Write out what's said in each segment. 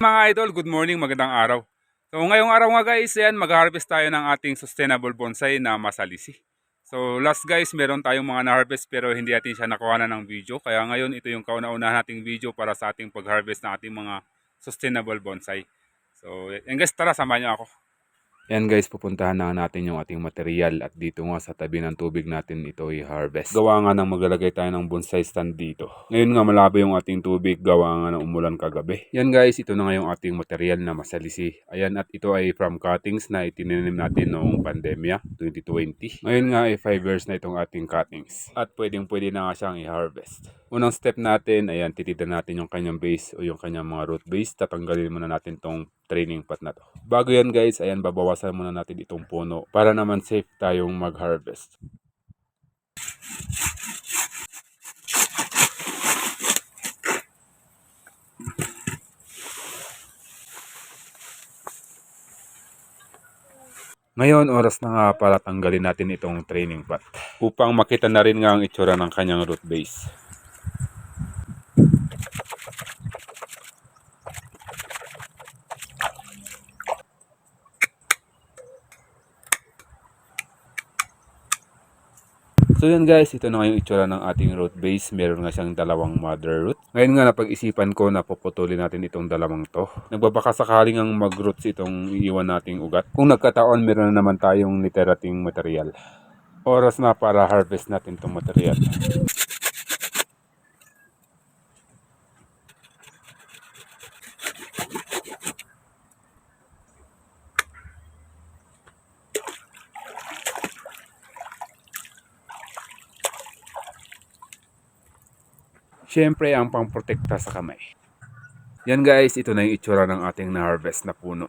Mga idol, good morning, magandang araw. So ngayong araw nga guys, yan, mag-harvest tayo ng ating sustainable bonsai na masalisi. So last guys, meron tayong mga na-harvest pero hindi natin siya nakuha na ng video. Kaya ngayon, ito yung kauna-una nating video para sa ating pag-harvest ng ating mga sustainable bonsai. So yan guys, tara, samahan niyo ako. Yan guys, pupuntahan na natin yung ating material at dito nga sa tabi ng tubig natin ito i-harvest. Gawa nga ng maglalagay tayo ng bonsai stand dito. Ngayon nga malabo yung ating tubig, gawa nga ng umulan kagabi. Yan guys, ito na nga yung ating material na masalisi. Ayan at ito ay from cuttings na itinanim natin noong pandemya 2020. Ngayon nga ay 5 years na itong ating cuttings at pwedeng pwede na nga siyang i-harvest. Unang step natin, ayan, tititan natin yung kanyang base o yung kanyang mga root base. Tatanggalin muna natin tong training pot na to. Bago yan guys, ayan, babawasan muna natin itong puno para naman safe tayong mag-harvest. Ngayon, oras na nga para tanggalin natin itong training pot upang makita na rin nga ang itsura ng kanyang root base. So yun guys, ito na yung itsura ng ating root base. Meron nga siyang dalawang mother root. Ngayon nga napag-isipan ko na puputulin natin itong dalawang to. Nagbabaka sakaling ang mag-roots itong iiwan nating ugat. Kung nagkataon, meron na naman tayong literating material. Oras na para harvest natin itong material. Siyempre ang pangprotekta sa kamay. Yan guys, ito na yung itsura ng ating na-harvest na puno.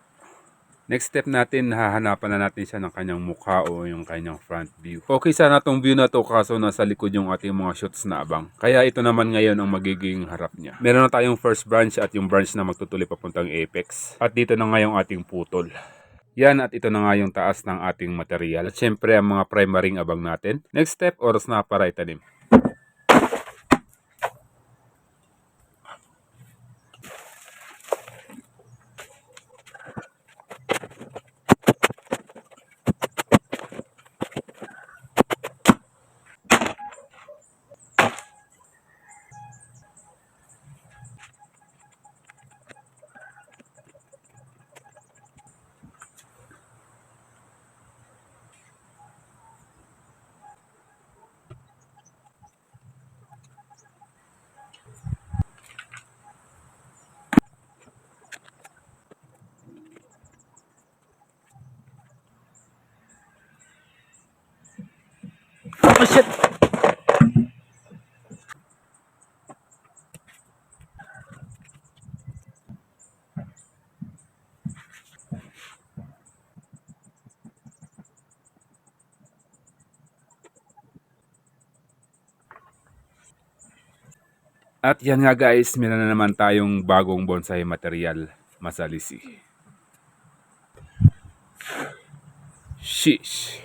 Next step natin, hahanapan na natin siya ng kanyang mukha o yung kanyang front view. Okay sana tong view na to kaso nasa likod yung ating mga shoots na abang. Kaya ito naman ngayon ang magiging harap niya. Meron na tayong first branch at yung branch na magtutuloy papuntang apex. At dito na nga yung ating putol. Yan at ito na nga yung taas ng ating material. At syempre ang mga primaring abang natin. Next step, oras na para itanim. Oh shit! At yan nga guys, meron na naman tayong bagong bonsai material, masalisi. Sheesh.